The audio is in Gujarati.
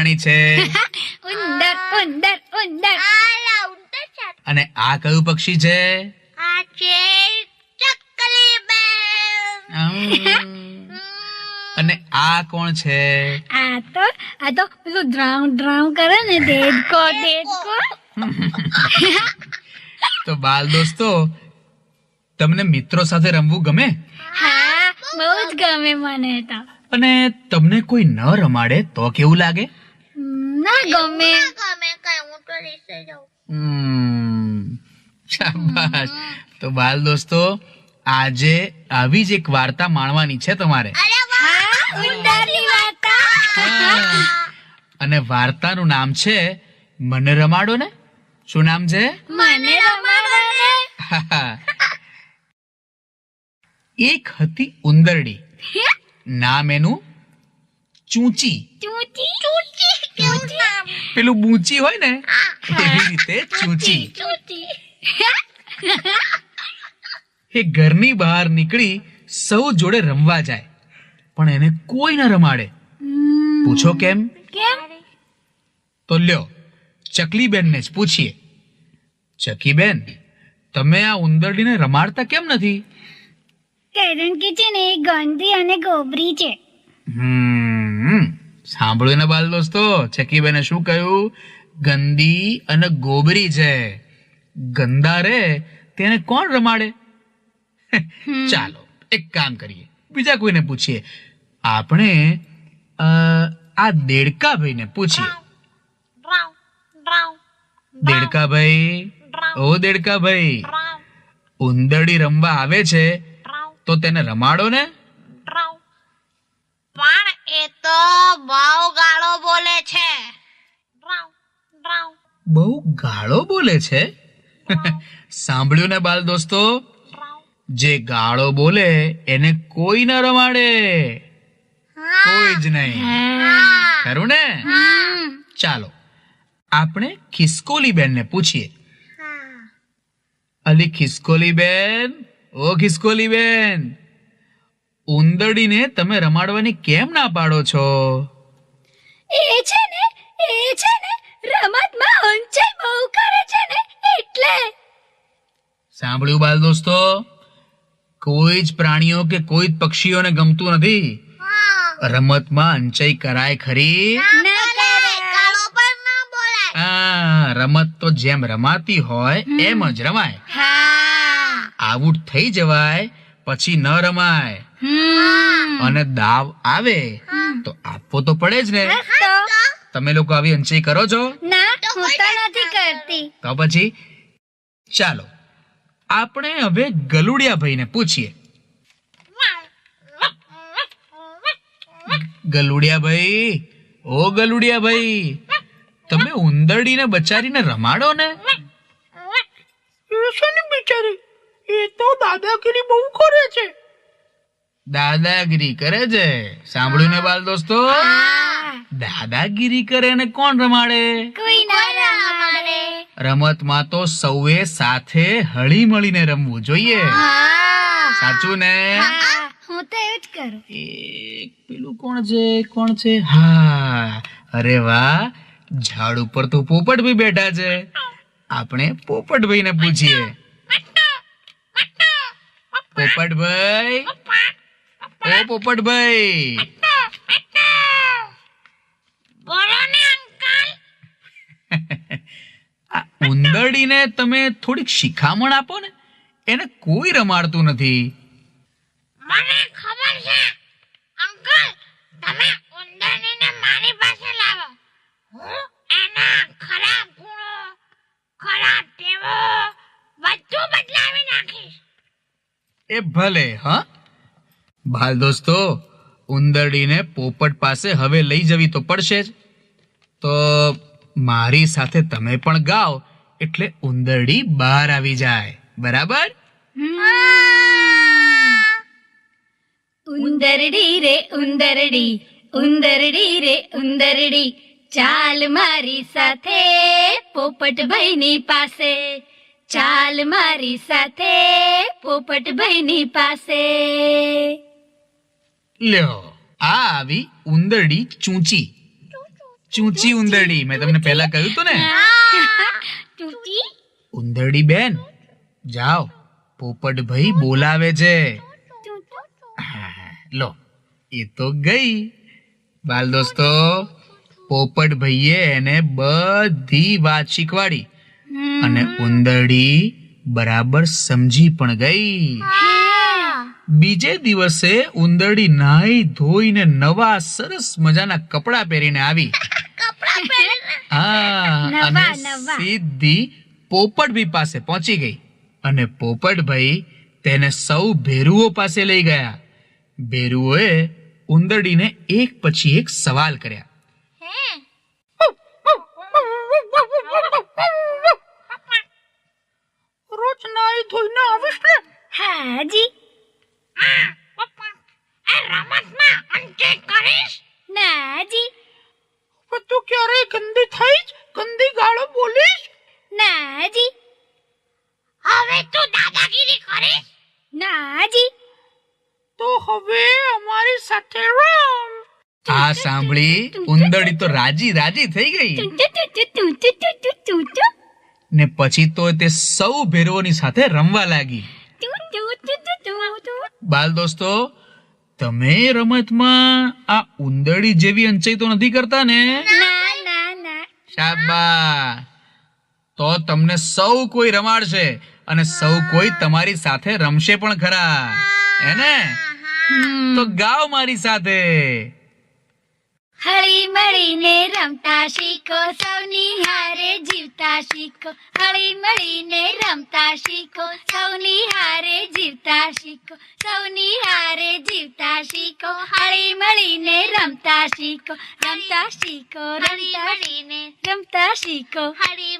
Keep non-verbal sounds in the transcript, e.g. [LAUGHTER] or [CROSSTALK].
પ્રાણી છે? [LAUGHS] ઉંદર ઉંદર ઉંદર. અને આ કયું પક્ષી છે? આ છે ચકલી બેન. અમ. અને આ કોણ છે? આ તો આ તો પેલું ડ્રાઉ ડ્રાઉ કરે ને દેડકો દેડકો. [LAUGHS] તો બાલ દોસ્તો તમને મિત્રો સાથે રમવું ગમે? હા બહુ જ ગમે મને તો. અને તમને કોઈ ન રમાડે તો કેવું લાગે? ના ગમે. ગમે કઈ હું તો રીસે જાઉં. હમ, શાબાશ. તો બાલ દોસ્તો આજે આવી જ એક વાર્તા માણવાની છે તમારે. અરે વાહ! હા ઉંદરની વાર્તા. હા. અને વાર્તાનું નામ છે મને રમાડો ને? શું નામ છે? મને રમાડો [LAUGHS] એક હતી ઉંદરડી. નામ એનું ચૂંચી. ચૂંચી? ચૂચી? પેલું બૂંચી હોય ને એવી રીતે ચૂંચી. એ ઘરની બહાર નીકળી સૌ જોડે રમવા જાય પણ એને કોઈ ન રમાડે. પૂછો કેમ? તો લ્યો ચકલીબેનને જ પૂછીએ. ચકીબેન તમે આ ઉંદરડીને રમાડતા કેમ નથી? કારણ કે છે ને એ ગંદી અને ગોબરી છે. હમ. સાંભળ્યું ને બાલ દોસ્તો ચકીબેને શું કહ્યું? ગંદી અને ગોબરી છે. ગંદા રે તેને કોણ રમાડે? ચાલો એક કામ કરીએ. બીજા કોઈને પૂછીએ. આપણે આ દેડકા ભાઈને પૂછીએ ડ્રાઉ ડ્રાઉ દેડકા ભાઈ ઓ દેડકા ભાઈ ઉંદરડી રમવા આવે છે તો તેને રમાડો ને. તો બહુ ગાળો બોલે છે. બહુ ગાળો બોલે છે? સાંભળ્યું ને બાલ દોસ્તો? જે ગાળો બોલે એને કોઈ ન રમાડે. કોઈ જ નહીં. ખરું ને? ચાલો આપણે ખિસકોલી બેનને પૂછીએ અલી ખિસકોલી બેન ઓ ખિસકોલી બેન ઉંદરડીને તમે રમાડવાની કેમ ના પાડો છો? એ છે ને એ છે ને રમતમાં ઊંચાઈ બહુ કરે છે ને એટલે. સાંભળ્યું બાલ દોસ્તો? કોઈ જ પ્રાણીઓ કે કોઈ જ પક્ષીઓને ગમતું નથી. રમતમાં અંચાઈ કરાય ખરી? રમત તો જેમ રમાતી હોય એમ જ રમાય. આઉટ થઈ જવાય પછી ન રમાય. અને દાવ આવે તો આપવો તો પડે જ ને. તમે લોકો આવી અંચાઈ કરો છો? ના હું તો નથી કરતી. તો પછી? ચાલો આપણે હવે ગલુડિયા ભાઈને પૂછીએ. ગલુડિયા ભાઈ ઓ ગલુડિયા ભાઈ તમે ઉંદરડીને બચારીને રમાડો ને બિચારી? એ તો દાદાગીરી બહુ કરે છે. દાદાગીરી કરે છે. સાંભળ્યું ને બાલ દોસ્તો? દાદાગીરી કરે ને કોણ રમાડે? કોઈ ના રમાડે. રમતમાં તો સૌએ સાથે હળી મળીને રમવું જોઈએ. સાચું ને? હું તો એ જ કરું. એક પેલું કોણ છે? કોણ છે? હા. અરે વાહ. ઝાડ ઉપર તો પોપટભાઈ બેઠા છે. આપણે પોપટભાઈને પૂછીએ. પોપટભાઈ. ઓ પોપટભાઈ. બોલો ને અંકલ. [LAUGHS] આ ઉંદરડીને તમે થોડીક શિખામણ આપો ને એને કોઈ રમાડતું નથી. મને ખબર છે અંકલ તમે ઉંદરને મારી પાસે લાવો હું એના ખરાબ ગુણો ખરાબ ટેવો બધું બદલાવી નાખીશ એ ભલે, હા? બાલ દોસ્તો, ઉંદરડીને પોપટ પાસે હવે લઈ જવી તો પડશે જ. તો મારી સાથે તમે પણ ગાઓ, એટલે ઉંદરડી બહાર આવી જાય. બરાબર? ઉંદરડી રે ઉંદરડી ઉંદરડી રે ઉંદરડી. ચાલ મારી સાથે પોપટ ભાઈની પાસે. ચાલ મારી સાથે પોપટ ભાઈની પાસે. લ્યો આ આવી ઉંદરડી ચૂંચી. ચૂંચી ઉંદરડી મેં તમને પહેલા કહ્યું તું ને? ઉંદરડી બેન જાઓ પોપટ ભાઈ બોલાવે છે. હા, લો એ તો ગઈ. બાલ દોસ્તો પોપટ ભાઈએ એને બધી વાત શીખવાડી. અને ઉંદરડી બરાબર સમજી પણ ગઈ. બીજે દિવસે ઉંદરડી નાઈ ધોઈને નવા સરસ મજાના કપડા પહેરીને આવી. હા અને. સીધી પોપટભાઈ પાસે પહોંચી ગઈ. અને પોપટભાઈ તેને સૌ ભેરુઓ પાસે લઈ ગયા. ભેરુઓએ ઉંદરડીને એક પછી એક સવાલ કર્યા. પણ તું ક્યારે ગંદી થઈશ ગંદી ગાળો બોલીશ ના જી હવે તું દાદાગીરી કરીશ ના જી તો હવે અમારી સાથે રમ આ સાંભળી ઉંદરડી તો રાજી રાજી થઈ ગઈ ને પછી તો તે સૌ ભેરવોની સાથે રમવા લાગી બાલ દોસ્તો તમે રમતમાં આ ઉંદરડી જેવી અંચાઈ તો નથી કરતા ને? તો તમને સૌ કોઈ રમાડશે અને સૌ કોઈ તમારી સાથે રમશે પણ ખરા. એને તો ગાઓ મારી સાથે. હળી મળીને રમતા શીખો સૌની હારે જીવતા શીખો. હળી મળીને રમતા શીખો સૌની શીખો. સૌની હારે જીવતા શીખો. હળી મળીને રમતા શીખો. રમતા શીખો રમતા મળીને રમતા શીખો. હળી